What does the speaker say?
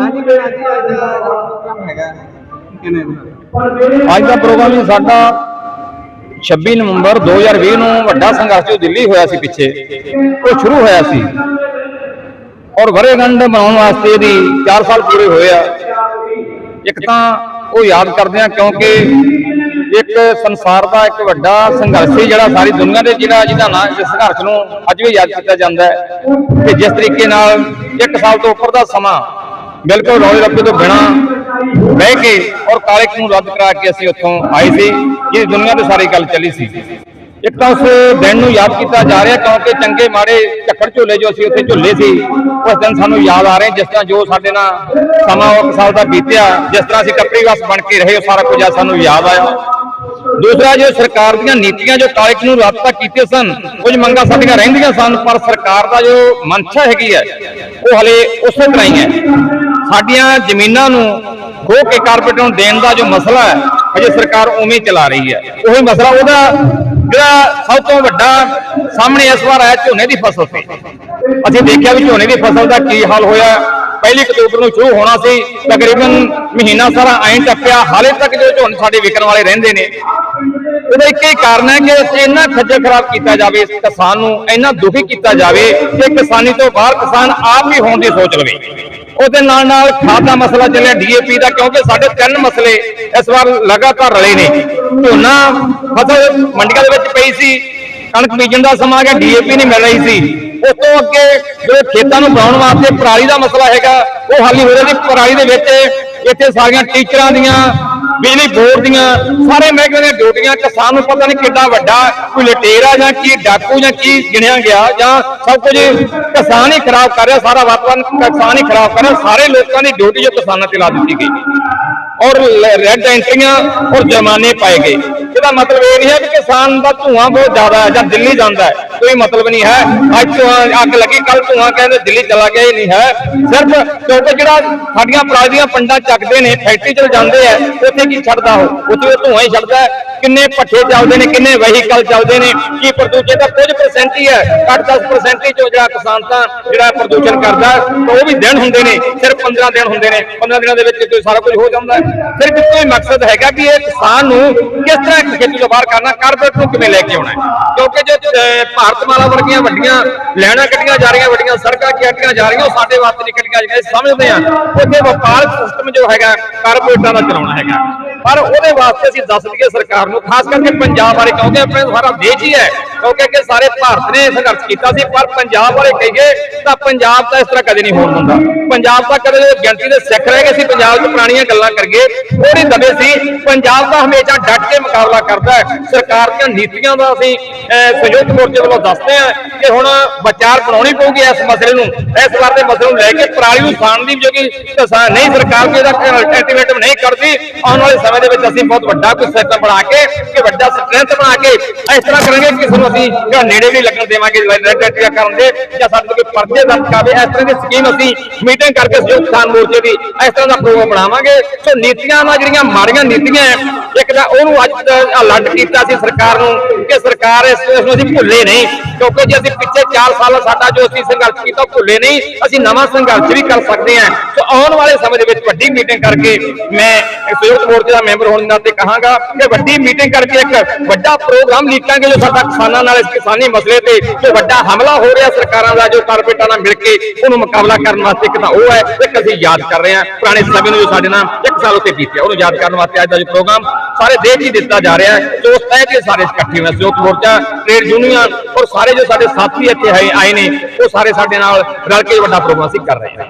ਹਾਂਜੀ, ਮੈਂ ਅੱਜ ਦਾ ਪ੍ਰੋਗਰਾਮ ਹੈਗਾ ਅੱਜ ਦਾ ਪ੍ਰੋਗਰਾਮ ਜੀ ਸਾਡਾ 26 ਨਵੰਬਰ 2020 ਨੂੰ ਵੱਡਾ ਸੰਘਰਸ਼ ਜੋ ਦਿੱਲੀ ਹੋਇਆ ਸੀ ਪਿੱਛੇ, ਉਹ ਸ਼ੁਰੂ ਹੋਇਆ ਸੀ। ਔਰ ਵਰੇਗੰਢ ਬਣਾਉਣ ਵਾਸਤੇ ਦੀ 4 ਸਾਲ ਪੂਰੇ ਹੋਏ ਆ। ਇੱਕ ਤਾਂ ਉਹ ਯਾਦ ਕਰਦੇ ਆ ਕਿਉਂਕਿ ਇੱਕ ਸੰਸਾਰ ਦਾ ਇੱਕ ਵੱਡਾ ਸੰਘਰਸ਼ ਸੀ ਜਿਹੜਾ ਸਾਰੀ ਦੁਨੀਆ ਦੇ ਜਿਹੜਾ ਜਿਹਦਾ ਨਾਂ ਇਸ ਸੰਘਰਸ਼ ਨੂੰ ਅੱਜ ਵੀ ਯਾਦ ਕੀਤਾ ਜਾਂਦਾ ਹੈ। ਕਿ ਜਿਸ ਤਰੀਕੇ ਨਾਲ ਇੱਕ ਸਾਲ ਤੋਂ ਉੱਪਰ ਦਾ ਸਮਾਂ ਬਿਲਕੁਲ ਰੌਲੇ ਰੱਪੇ ਤੋਂ ਬਿਨਾ ਬਹਿ ਕੇ ਔਰ ਕਾਲੇ ਨੂੰ ਰੱਦ ਕਰਾ ਕੇ ਅਸੀਂ ਉੱਥੋਂ ਆਏ ਸੀ ਜਿਹਦੀ ਦੁਨੀਆ ਤੇ ਸਾਰੀ ਗੱਲ ਚੱਲੀ ਸੀ। ਇੱਕ ਤਾਂ ਉਸ ਦਿਨ ਨੂੰ ਯਾਦ ਕੀਤਾ ਜਾ ਰਿਹਾ ਕਿਉਂਕਿ ਚੰਗੇ ਮਾੜੇ ਝੱਖੜ ਝੋਲੇ ਜੋ ਅਸੀਂ ਉੱਥੇ ਝੁੱਲੇ ਸੀ, ਉਸ ਦਿਨ ਸਾਨੂੰ ਯਾਦ ਆ ਰਹੇ ਜਿਸ ਤਰ੍ਹਾਂ ਜੋ ਸਾਡੇ ਨਾਲ ਸਮਾਂ ਉਹ ਇੱਕ ਸਾਲ ਦਾ ਬੀਤਿਆ, ਜਿਸ ਤਰ੍ਹਾਂ ਅਸੀਂ ਟੱਪਰੀ ਵਸ ਬਣ ਕੇ ਰਹੇ, ਉਹ ਸਾਰਾ ਕੁਝ ਅੱਜ ਸਾਨੂੰ ਯਾਦ ਆਇਆ। ਦੂਸਰਾ ਜੋ, ਸਰਕਾਰ ਦੀਆਂ ਨੀਤੀਆਂ ਜੋ ਕਾਲਜ ਨੂੰ ਰੱਦ ਤਾਂ ਕੀਤੇ ਸਨ, ਕੁਝ ਮੰਗਾਂ ਸਾਡੀਆਂ ਰਹਿੰਦੀਆਂ ਸਨ, ਪਰ ਸਰਕਾਰ ਦਾ ਜੋ ਮਨਸ਼ਾ ਹੈਗੀ ਹੈ, ਉਹ ਹਲੇ ਉਸੇ ਤਰ੍ਹਾਂ ਹੀ ਹੈ। ਸਾਡੀਆਂ ਜ਼ਮੀਨਾਂ ਨੂੰ ਖੋ ਕੇ ਕਾਰਪੋਰੇਟ ਨੂੰ ਦੇਣ ਦਾ ਜੋ ਮਸਲਾ ਹੈ ਅਜੇ ਸਰਕਾਰ ਉਵੇਂ ਚਲਾ ਰਹੀ ਹੈ। ਉਹੀ ਮਸਲਾ ਉਹਦਾ ਜਿਹੜਾ ਸਭ ਤੋਂ ਵੱਡਾ ਸਾਹਮਣੇ ਇਸ ਵਾਰ ਆਇਆ ਝੋਨੇ ਦੀ ਫਸਲ ਤੇ। ਅਸੀਂ ਦੇਖਿਆ ਵੀ ਝੋਨੇ ਦੀ ਫਸਲ ਦਾ ਕੀ ਹਾਲ ਹੋਇਆ। ਪਹਿਲੀ ਅਕਤੂਬਰ ਨੂੰ ਸ਼ੁਰੂ ਹੋਣਾ ਸੀ, ਤਕਰੀਬਨ ਮਹੀਨਾ ਸਾਰਾ ਐਂ ਟੱਪਿਆ, ਹਾਲੇ ਤੱਕ ਜੋ ਝੋਨੇ ਸਾਡੇ ਵਿਕਣ ਵਾਲੇ ਰਹਿੰਦੇ ਨੇ। ਉਹਦਾ ਇੱਕ ਹੀ ਕਾਰਨ ਹੈ ਕਿ ਅਸੀਂ ਇੰਨਾ ਖੱਜਲ ਖਰਾਬ ਕੀਤਾ ਜਾਵੇ, ਕਿਸਾਨ ਨੂੰ ਇੰਨਾ ਦੁਖੀ ਕੀਤਾ ਜਾਵੇ ਕਿ ਕਿਸਾਨੀ ਤੋਂ ਬਾਹਰ ਕਿਸਾਨ ਆਪ ਹੀ ਹੋਣ ਦੀ ਸੋਚ ਲਵੇ। ਉਹਦੇ ਨਾਲ ਨਾਲ ਖਾਦ ਦਾ ਮਸਲਾ ਚੱਲਿਆ ਡੀਏਪੀ ਦਾ, ਕਿਉਂਕਿ ਸਾਡੇ ਤਿੰਨ ਮਸਲੇ ਇਸ ਵਾਰ ਲਗਾਤਾਰ ਰਲੇ ਨੇ। ਝੋਨਾ ਫਸਲ ਮੰਡੀਆਂ ਦੇ ਵਿੱਚ ਪਈ ਸੀ, ਕਣਕ ਬੀਜਣ ਦਾ ਸਮਾਂ ਆ ਗਿਆ ਡੀਏਪੀ ਨਹੀਂ ਮਿਲ ਰਹੀ ਸੀ। ਉਸ ਤੋਂ ਅੱਗੇ ਜਿਹੜੇ ਖੇਤਾਂ ਨੂੰ ਬਣਾਉਣ ਵਾਸਤੇ ਪਰਾਲੀ ਦਾ ਮਸਲਾ ਹੈਗਾ, ਉਹ ਹਾਲੀ ਹੋ ਰਿਹਾ ਸੀ ਪਰਾਲੀ ਦੇ ਵਿੱਚ ਇੱਥੇ ਸਾਰੀਆਂ ਟੀਚਰਾਂ ਦੀਆਂ, ਬਿਜਲੀ ਬੋਰਡ ਦੀਆਂ, ਸਾਰੇ ਮਹਿਕਮੇ ਦੀਆਂ ਡਿਊਟੀਆਂ, ਕਿਸਾਨ ਨੂੰ ਪਤਾ ਨਹੀਂ ਕਿੱਡਾ ਵੱਡਾ, ਕੋਈ ਲਟੇਰਾ ਜਾਂ ਕੀ, ਡਾਕੂ ਜਾਂ ਕੀ ਗਿਣਿਆ ਗਿਆ, ਜਾਂ ਸਭ ਕੁਝ ਕਿਸਾਨ ਹੀ ਖਰਾਬ ਕਰ ਰਿਹਾ, ਸਾਰਾ ਵਾਤਾਵਰਨ ਕਿਸਾਨ ਹੀ ਖਰਾਬ ਕਰ ਰਿਹਾ, ਸਾਰੇ ਲੋਕਾਂ ਦੀ ਡਿਊਟੀ ਜੋ ਕਿਸਾਨਾਂ ਤੇ ਲਾ ਦਿੱਤੀ ਗਈ। ਔਰ ਰੈੱਡ ਐਂਟਰੀਆਂ ਔਰ ਜੁਰਮਾਨੇ ਪਾਏ ਗਏ। ਇਹਦਾ ਮਤਲਬ ਇਹ ਨਹੀਂ ਹੈ ਕਿ ਕਿਸਾਨ ਦਾ ਧੂਆਂ ਬਹੁਤ ਜ਼ਿਆਦਾ ਹੈ ਜਾਂ ਦਿੱਲੀ ਜਾਂਦਾ ਹੈ। ਕੋਈ ਮਤਲਬ ਨਹੀਂ ਹੈ। ਅੱਜ ਧੂਆਂ ਅੱਗ ਲੱਗੀ ਕੱਲ ਧੂਆਂ ਕਹਿੰਦੇ ਦਿੱਲੀ ਚਲਾ ਗਿਆ ਹੀ ਨਹੀਂ ਹੈ। ਸਿਰਫ ਕਿਉਂਕਿ ਜਿਹੜਾ ਸਾਡੀਆਂ ਪਰਾਲੀ ਦੀਆਂ ਪੰਡਾਂ ਚੱਕਦੇ ਨੇ, ਫੈਕਟਰੀ ਚ ਜਾਂਦੇ ਆ, ਉੱਥੇ ਕੀ ਛੱਡਦਾ ਉਹ? ਉੱਥੇ ਉਹ ਧੂਆਂ ਹੀ ਛੱਡਦਾ ਕਿੰਨੇ ਪੱਠੇ ਚੱਲਦੇ ਨੇ ਕਿੰਨੇ ਵਹੀਕਲ ਚੱਲਦੇ ਨੇ ਕੀ ਪ੍ਰਦੂਸ਼ਣ ਦਾ ਕੁਝ ਪਰਸੈਂਟ ਹੀ ਹੈ ਘੱਟ 10% ਹੀ ਜੋ ਜਿਹੜਾ ਕਿਸਾਨ ਤਾਂ ਜਿਹੜਾ ਪ੍ਰਦੂਸ਼ਣ ਕਰਦਾ ਉਹ ਵੀ ਦਿਨ ਹੁੰਦੇ ਨੇ ਸਿਰਫ 15 ਦਿਨ ਹੁੰਦੇ ਨੇ 15 ਦਿਨਾਂ ਦੇ ਵਿੱਚ ਕੋਈ ਸਾਰਾ ਕੁਝ ਹੋ ਜਾਂਦਾ ਫਿਰ ਇੱਕੋ ਹੀ ਮਕਸਦ ਹੈਗਾ ਵੀ ਇਹ ਕਿਸਾਨ ਨੂੰ ਕਿਸ ਤਰ੍ਹਾਂ ਖੇਤੀ ਤੋਂ ਬਾਹਰ ਕਰਨਾ ਕਾਰਪੋਰੇਟ ਨੂੰ ਕਿਵੇਂ ਲੈ ਕੇ ਆਉਣਾ ਕਿਉਂਕਿ ਜੋ ਅਹ, ਭਾਰਤਮਾਲਾ ਵਰਗੀਆਂ ਵੱਡੀਆਂ ਲੈਣਾ ਕੱਢੀਆਂ ਜਾ ਰਹੀਆਂ ਵੱਡੀਆਂ ਸੜਕਾਂ ਕੱਢੀਆਂ ਜਾ ਰਹੀਆਂ ਉਹ ਸਾਡੇ ਵਾਸਤੇ ਨਹੀਂ ਕੱਢੀਆਂ ਜਾ ਰਹੀਆਂ ਸਮਝਦੇ ਆ ਉੱਥੇ ਵਪਾਰਕ ਸਿਸਟਮ ਜੋ ਹੈਗਾ ਕਾਰਪੋਰੇਟਾਂ ਦਾ ਚਲਾਉਣਾ ਹੈਗਾ। ਪਰ ਉਹਦੇ ਵਾਸਤੇ ਅਸੀਂ ਦੱਸ ਦਈਏ ਸਰਕਾਰ ਨੂੰ, ਖਾਸ ਕਰਕੇ ਪੰਜਾਬ ਬਾਰੇ, ਕਿਉਂਕਿ ਆਪਣੇ ਸਾਰਾ ਦੇਸ਼ ਹੀ ਹੈ, ਕਿਉਂਕਿ ਅੱਗੇ ਸਾਰੇ ਭਾਰਤ ਨੇ ਸੰਘਰਸ਼ ਕੀਤਾ ਸੀ, ਪਰ ਪੰਜਾਬ ਬਾਰੇ ਕਹੀਏ ਤਾਂ ਪੰਜਾਬ ਤਾਂ ਇਸ ਤਰ੍ਹਾਂ ਕਦੇ ਨਹੀਂ ਹੋਣ ਹੁੰਦਾ ਪੰਜਾਬ ਤਾਂ ਕਦੇ ਗਿਣਤੀ ਦੇ ਸਿੱਖ ਰਹਿ ਗਏ ਸੀ, ਪੰਜਾਬ 'ਚ ਪੁਰਾਣੀਆਂ ਗੱਲਾਂ ਕਰੀਏ ਉਹ ਨਹੀਂ ਦਬੇ ਸੀ। ਪੰਜਾਬ ਦਾ ਹਮੇਸ਼ਾ ਡਟ ਕੇ ਮੁਕਾਬਲਾ ਕਰਦਾ ਹੈ। ਸਰਕਾਰ ਦੀਆਂ ਨੀਤੀਆਂ ਦਾ ਅਸੀਂ ਸੰਯੁਕਤ ਮੋਰਚੇ ਵੱਲੋਂ ਦੱਸਦੇ ਹਾਂ ਕਿ ਹੁਣ ਵਿਚਾਰ ਬਣਾਉਣੀ ਪਊਗੀ ਇਸ ਮਸਲੇ ਨੂੰ, ਇਸ ਵਾਰ ਦੇ ਮਸਲੇ ਨੂੰ ਲੈ ਕੇ ਪਰਾਲੀ ਨੂੰ ਖਾਣ ਦੀ ਜੋ ਕਿ ਕਿਸਾਨ ਨਹੀਂ, ਸਰਕਾਰ ਕੋਈ ਇਹਦਾ ਅਲਟਰਨੇਟਿਵ ਨਹੀਂ ਕਰਦੀ। ਆਉਣ ਵਾਲੇ ਸਮੇਂ ਦੇ ਵਿੱਚ ਅਸੀਂ ਬਹੁਤ ਵੱਡਾ ਕੋਈ ਸਿਸਟਮ ਬਣਾ ਕੇ ਕਿ ਵੱਡਾ ਸਟਰੈਂਥ ਬਣਾ ਕੇ ਇਸ ਤਰ੍ਹਾਂ ਕਰਾਂਗੇ ਕਿ ਕਿਸੇ ਨੂੰ ਅਸੀਂ ਜਿਹੜਾ ਨੇੜੇ ਵੀ ਲੱਗਣ ਦੇਵਾਂਗੇ ਰੈਡ ਕਰਨ ਦੇ ਜਾਂ ਸਾਡੇ ਕੋਈ ਪਰਚੇ ਦਰਜ ਕਾਵੇ ਇਸ ਤਰ੍ਹਾਂ ਦੀ ਸਕੀਮ ਅਸੀਂ ਮੀਟਿੰਗ ਕਰਕੇ ਸੰਯੁਕਤ ਕਿਸਾਨ ਮੋਰਚੇ ਦੀ ਇਸ ਤਰ੍ਹਾਂ ਦਾ ਪ੍ਰੋਗਰਾਮ ਬਣਾਵਾਂਗੇ। ਸੋ ਨੀਤੀਆਂ ਨਾਲ ਜਿਹੜੀਆਂ ਮਾੜੀਆਂ ਨੀਤੀਆਂ ਹੈ, ਇੱਕ ਉਹਨੂੰ ਅੱਜ ਦਾ ਕੀਤਾ ਸੀ ਸਰਕਾਰ ਨੂੰ ਕਿ ਸਰਕਾਰ ਇਸ ਨੂੰ ਅਸੀਂ ਭੁੱਲੇ ਨਹੀਂ, ਕਿਉਂਕਿ ਜੇ ਅਸੀਂ ਪਿੱਛੇ 4 ਸਾਲ ਸਾਡਾ ਜੋ ਅਸੀਂ ਸੰਘਰਸ਼ ਕੀਤਾ ਭੁੱਲੇ ਨਹੀਂ, ਅਸੀਂ ਨਵਾਂ ਸੰਘਰਸ਼ ਵੀ ਕਰ ਸਕਦੇ ਹਾਂ। ਸੋ ਆਉਣ ਵਾਲੇ ਸਮੇਂ ਦੇ ਵਿੱਚ ਵੱਡੀ ਮੀਟਿੰਗ ਕਰਕੇ ਮੈਂ ਇੱਕ ਮੋਰਚੇ ਦਾ ਮੈਂਬਰ ਹੋਣ ਦੇ ਨਾਤੇ ਕਹਾਂਗਾ ਕਿ ਵੱਡੀ ਮੀਟਿੰਗ ਕਰਕੇ ਇੱਕ ਵੱਡਾ ਪ੍ਰੋਗਰਾਮ ਲਿਖਾਂਗੇ ਜੋ ਸਾਡਾ ਕਿਸਾਨਾਂ ਨਾਲ ਇਸ ਕਿਸਾਨੀ ਮਸਲੇ ਤੇ ਜੋ ਵੱਡਾ ਹਮਲਾ ਹੋ ਰਿਹਾ ਸਰਕਾਰਾਂ ਦਾ, ਜੋ ਕਾਰਪੋਰੇਟਾਂ ਨਾਲ ਮਿਲ ਕੇ ਉਹਨੂੰ ਮੁਕਾਬਲਾ ਕਰਨ ਵਾਸਤੇ ਇੱਕ ਤਾਂ ਉਹ ਹੈ, ਇੱਕ ਅਸੀਂ ਯਾਦ ਕਰ ਰਹੇ ਹਾਂ। ਪੁਰਾਣੇ ਸਮੇਂ ਨੂੰ ਜੋ ਸਾਡੇ ਨਾਲ ਇੱਕ ਸਾਲ ਉੱਤੇ ਬੀਤਿਆ, ਉਹਨੂੰ ਯਾਦ ਕਰਨ ਵਾਸਤੇ ਅੱਜ ਦਾ ਜੋ ਪ੍ਰੋਗਰਾਮ ਸਾਰੇ ਦੇਸ਼ ਹੀ ਦਿੱਤਾ ਜਾ ਰਿਹਾ ਹੈ। ਸੋ ਉਸ ਤਹਿ ਤੇ ਸਾਰੇ ਇਕੱਠੇ ਹੋਏ ਸੰਯੁਕਤ ਮੋਰਚਾ, ਟ੍ਰੇਡ ਯੂਨੀਅਨ ਔਰ ਸਾਰੇ ਜੋ ਸਾਡੇ ਸਾਥੀ ਇੱਥੇ ਹੈ- ਆਏ ਨੇ, ਉਹ ਸਾਰੇ ਸਾਡੇ ਨਾਲ ਰਲ ਕੇ ਵੱਡਾ ਪ੍ਰੋਗਰਾਮ ਅਸੀਂ ਕਰ ਰਹੇ ਹਾਂ।